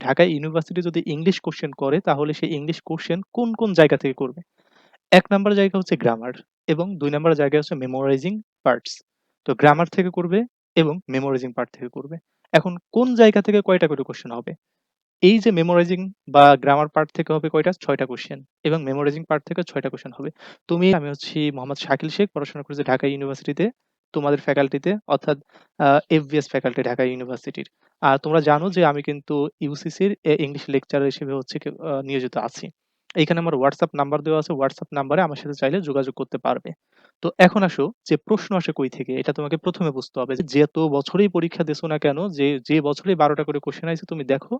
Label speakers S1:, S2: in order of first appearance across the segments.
S1: Dhaka university যদি English question করে তাহলে সেই ইংলিশ কোশ্চেন কোন, কোন জায়গা থেকে করবে? ১ নাম্বার জায়গা হচ্ছে গ্রামার এবং ২ নাম্বার জায়গা হচ্ছে মেমোরাইজিং পার্টস। তো গ্রামার থেকে করবে এবং মেমোরাইজিং পার্ট থেকে করবে। এখন কোন জায়গা থেকে কয়টা করে কোশ্চেন হবে? এই যে মেমোরাইজিং বা গ্রামার পার্ট থেকে হবে কয়টা? ছয়টা কোশ্চেন এবং মেমোরাইজিং পার্ট থেকে ছয়টা কোশ্চেন হবে। তুমি আমি হচ্ছি মোহাম্মদ শাকিল শেখ পড়াশোনা করেছি ঢাকা ইউনিভার্সিটিতে। তোমাদের ফ্যাকাল্টিতে অর্থাৎ এফবিএস ফ্যাকাল্টি ঢাকা ইউনিভার্সিটির। আর তোমরা জানো যে আমি কিন্তু ইউসিসির ইংলিশ লেকচারার হিসেবে হচ্ছে নিয়োজিত আছি। এইখানে আমার WhatsApp নাম্বার দেওয়া আছে। WhatsApp নাম্বারে আমার সাথে চাইলে যোগাযোগ করতে পারবে। তো এখন আসো যে প্রশ্ন আসে কই থেকে? এটা তোমাকে প্রথমে বুঝতে হবে যে যত বছরেই পরীক্ষা দিছো না কেন, যে, যে বছরেই বারোটা করে কোশ্চেন আইছে তুমি দেখো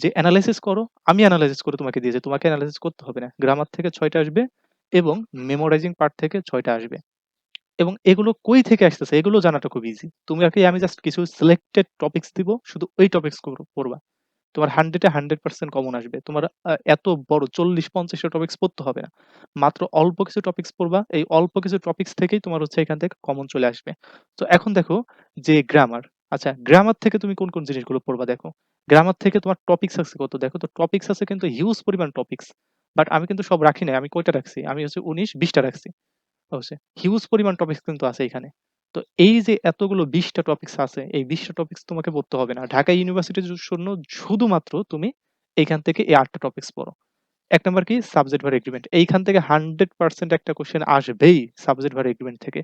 S1: যে অ্যানালাইসিস করো। আমি এনালাইসিস করে তোমাকে দিয়েছি। তোমাকে এনালাইসিস করতে হবে না। গ্রামার থেকে ছয়টা আসবে এবং মেমোরাইজিং পার্ট থেকে ছয়টা আসবে। এবং এগুলো কই থেকে আসতেছে এগুলো জানাটা খুব ইজি। তোমাকে আমি জাস্ট কিছু সিলেক্টেড টপিকস দিব। শুধু ওই টপিকস পড়বা। তোমার 100 এ 100% কমন আসবে। তোমার এত বড় ৪০-৫০ টা টপিকস পড়তে হবে না। মাত্র অল্প কিছু টপিকস পড়বা। এই অল্প কিছু টপিকস থেকেই তোমার হচ্ছে এখান থেকে কমন চলে আসবে। তো এখন দেখো যে গ্রামার। আচ্ছা গ্রামার থেকে তুমি কোন, কোন জিনিসগুলো পড়বা দেখো। গ্রামার থেকে তোমার টপিকস আছে কত দেখো তো টপিকস আছে কিন্তু হিউজ পরিমাণ টপিকস। বাট আমি কিন্তু সব রাখি নাই। আমি কয়টা রাখছি? আমি হচ্ছে ১৯, ২০ টা রাখছি। অবশ্যই। হিউজ পরিমাণ টপিকস কিন্তু আছে এখানে। তো এই যে এতগুলো ২০ টা টপিকস আছে, এই ২০ টা টপিকস তোমাকে পড়তে হবে না। ঢাকা ইউনিভার্সিটির জন্য শুধুমাত্র তুমি এখান থেকে এই ৮ টা টপিকস পড়ো। ১ নাম্বার কি? Subject verb agreement. এইখান থেকে 100% একটা কোয়েশ্চেন আসবেই সাবজেক্ট ভার এগ্রিমেন্ট থেকে।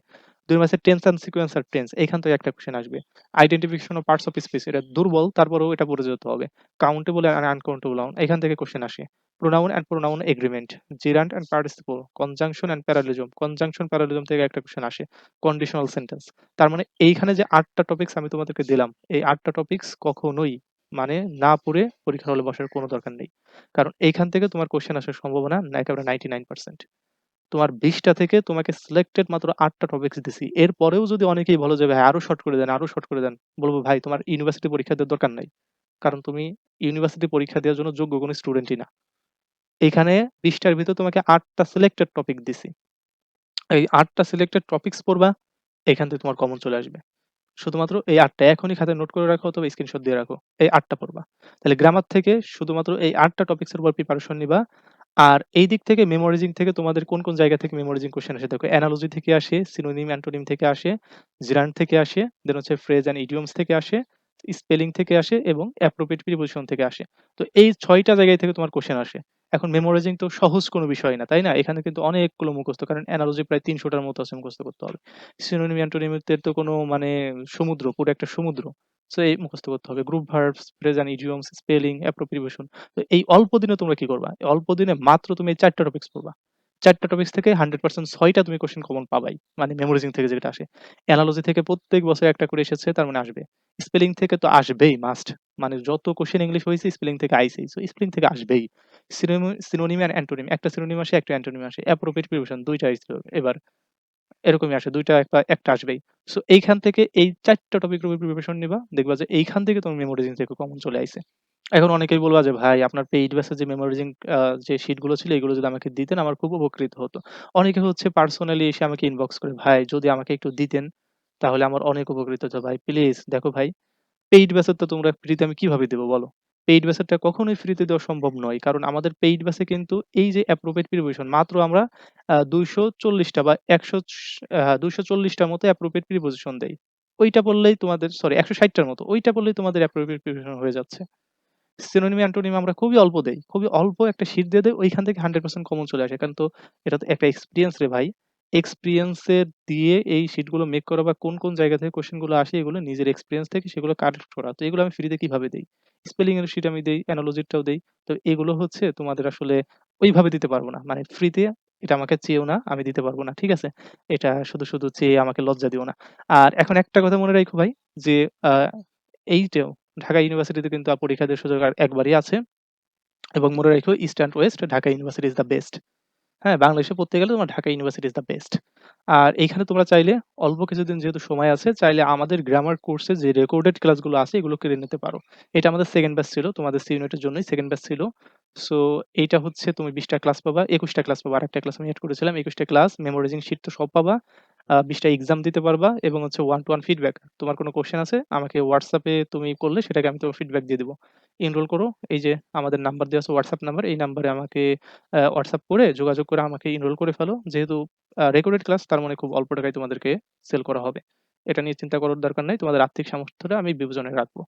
S1: ২ নম্বর আছে tense and sequence of tense. এইখান থেকে একটা কোয়েশ্চেন আসবে। আইডেন্টিফিকেশন পার্টস অফ স্পিচ এটা দুর্বল তারপরেও এটা পড়ে যেতে হবে। কাউন্টেবল অ্যান্ড আনকাউন্টেবল এখান থেকে কোয়েশ্চেন আসে। Pronoun and pronoun agreement, gerund and participle, conjunction and parallelism, conjunction parallelism থেকে একটা কোয়েশ্চেন আসে। Conditional sentence. তার মানে এইখানে যে ৮ টা টপিকস আমি তোমাদেরকে দিলাম, এই ৮ টা টপিকস কখনোই মানে না পড়ে পরীক্ষার হলে বসার কোনো দরকার নেই। কারণ এইখান থেকে তোমার কোয়েশ্চেন আসার সম্ভাবনা একেবারে 99% তোমার ২০ টা থেকে তোমাকে সিলেক্টেড মাত্র ৮ টা টপিকস দিছি। এরপরেও যদি অনেকেই বলো যে, "ভাই আরও শর্ট করে দেন, আরও শর্ট করে দেন।" বলব "ভাই তোমার ইউনিভার্সিটি পরীক্ষা দেওয়ার দরকার নাই। কারণ তুমি ইউনিভার্সিটি পরীক্ষা দেওয়ার জন্য যোগ্য কোনো স্টুডেন্টই না।" এখানে ২০ টার ভিতর তোমাকে আটটা সিলেক্টেড টপিক দিছি। এই আটটা সিলেক্টেড টপিকস পড়বা, এখান থেকে তোমার কমন চলে আসবে। শুধুমাত্র এই ৮ টা এখনই খাতায় নোট করে রাখো অথবা স্ক্রিনশট দিয়ে রাখো। এই আটটা পড়বা। তাহলে গ্রামার থেকে শুধুমাত্র এই ৮ টা টপিকসের উপর প্রিপারেশন নিবা। আর এই দিক থেকে মেমোরাইজিং থেকে তোমাদের কোন, কোন জায়গা থেকে মেমোরাইজিং কোয়েশ্চেন আসে দেখো অ্যানালজি থেকে আসে, সিনোনিম, অ্যান্টোনিম থেকে আসে, জেরান্ড থেকে আসে, দেন হচ্ছে ফ্রেজ অ্যান্ড ইডিয়মস থেকে আসে, স্পেলিং থেকে আসে এবং অ্যাপ্রোপ্রিয়েট প্রিপোজিশন থেকে আসে। তো এই ৬ টা জায়গায় থেকে তোমার কোয়েশ্চেন আসে। এখন মেমোরাইজিং তো সহজ কোনো বিষয় না, তাই না? এখানে কিন্তু অনেকগুলো মুখস্থ কারণ অ্যানালজি প্রায় ৩০০ টার মতো আছে মুখস্থ করতে হবে। সিনোনিম, অ্যান্টোনিমের তো কোনো মানে সমুদ্র, পুরো একটা সমুদ্র। সো এই মুখস্থ করতে হবে। Group verbs, phrase and spelling, appropriation. তো এই অল্প দিনে তোমরা কি করবা? অল্প দিনে মাত্র তুমি এই ৪ টা টপিকস পড়বা। ৪ টা টপিকস থেকে 100% ৬ টা তুমি কোয়েশ্চেন কমন পাবাই। মানে মেমোরাইজিং থেকে যেটা আসে। অ্যানালজি থেকে প্রত্যেক বছর একটা করে এসেছে তার মানে আসবে। স্পেলিং থেকে তো আসবেই মাস্ট। মানে যত কোয়েশ্চেন ইংলিশ হয়েছে স্পেলিং থেকে আইছেই। সো স্পেলিং থেকে আসবেই। সিনোনি সিনোনিম অ্যান্ড অ্যান্টোনিম একটা সিনোনিম আসে, একটা অ্যান্টোনিম আসে। অ্যাপ্রোপ্রিয়েট প্রিপোজিশন ২ টা আইছিল এবার। এরকমই আসে ২ টা একটা, একটা আসবেই। সো এইখান থেকে এই ৪ টা টপিকের উপর প্রিপারেশন। দেখবা যে এইখান থেকে তোমার থেকে কমন চলে আইছে। এখন অনেকেই বলবা যে, "ভাই আপনার পেইড ব্যাচে যে যে শিটগুলো ছিল এগুলো যদি আমাকে দিতেন আমার খুব উপকৃত হতো।" অনেকে হচ্ছে পার্সোনালি এসে আমাকে ইনবক্স করে, "ভাই যদি আমাকে একটু দিতেন তাহলে আমার অনেক উপকৃত হতো ভাই। প্লিজ দেখো ভাই, পেইড ব্যাসের তো তোমরা ফ্রিতে আমি কীভাবে দেব বলো? পেইড ব্যাচেরটা কখনোই ফ্রিতে দেওয়া সম্ভব নয়। কারণ আমাদের পেইড ব্যাচে কিন্তু এই যে অ্যাপ্রোপ্রিয়েট প্রিপোজিশন মাত্র আমরা আ ২৪০ টা বা ১০০ আ ২৪০ টার মতো অ্যাপ্রোপ্রিয়েট প্রিপোজিশন দেই। ওইটা বললেই তোমাদের সরি একশো ষাটটার মতো। ওইটা বললেই তোমাদের অ্যাপ্রোপ্রিয়েট প্রিপোজিশন হয়ে যাচ্ছে। সিনোনিম, অ্যান্টোনিম আমরা খুবই অল্প দেই। খুবই অল্প একটা শিট দিয়ে দেয় ওইখান থেকে 100% কমন চলে আসে। কারণ তো এটা তো একটা এক্সপেরিয়েন্স রে ভাই। এক্সপেরিয়েন্স এর দিয়ে এই শিটগুলো মেক করা বা কোন, কোন জায়গা থেকে কোয়েশ্চেনগুলো আসে এগুলো নিজের এক্সপিরিয়েন্স থেকে সেগুলো কালেক্ট করা। তো এগুলো আমি ফ্রিতে কীভাবে দেই? স্পেলিং এর শিট আমি দেই, অ্যানালজিটাও দেই। তো এগুলো হচ্ছে তোমাদের আসলে ওইভাবে দিতে পারব না। মানে ফ্রিতে এটা আমাকে চেয়েও না, আমি দিতে পারব না। ঠিক আছে? এটা শুধু, শুধু চেয়ে আমাকে লজ্জা দিও না। আর এখন একটা কথা মনে রাখো ভাই যে এইটাও ঢাকা ইউনিভার্সিটিতে কিন্তু পরীক্ষা দেওয়ার সুযোগ একবারই আছে। এবং মনে রাখো east and west Dhaka university is the best. হ্যাঁ? বাংলাদেশে পড়তে গেলে তোমার Dhaka university is the best. আর এখানে তোমরা চাইলে অল্প কিছুদিন যেহেতু সময় আছে চাইলে আমাদের গ্রামার কোর্সে যে রেকর্ডেড ক্লাসগুলো আছে এগুলো কেড়ে নিতে পারো। এটা আমাদের সেকেন্ড ব্যাচ ছিল। তোমাদের সি ইউনিটের জন্যই সেকেন্ড ব্যাচ ছিল। সো এইটা হচ্ছে তুমি বিশটা ক্লাস পাবা, ২১ টা ক্লাস পাবা। আরেকটা ক্লাস আমি এড করেছিলাম। একুশটা ক্লাস, মেমোরাইজিং শিট তো সব পাবা। ২০ এক্সাম দিতে পারবা এবং হচ্ছে ওয়ান টু ওয়ান ফিডব্যাক। তোমার কোনো কোয়েশ্চেন আছে আমাকে হোয়াটসঅ্যাপে তুমি করলে সেটাকে আমি তোমার ফিডব্যাক দিয়ে দিব। এনরোল করো। এই যে আমাদের নাম্বার দেওয়া আছে হোয়াটসঅ্যাপ নাম্বার। এই নাম্বারে আমাকে WhatsApp করে যোগাযোগ করে আমাকে এনরোল করে ফেলো। যেহেতু রেকর্ডেড ক্লাস তার মানে খুব অল্প টাকায় তোমাদেরকে সেল করা হবে। এটা নিয়ে চিন্তা করার দরকার নাই। তোমাদের আর্থিক সামর্থ্যটা আমি বিবেচনায় রাখব।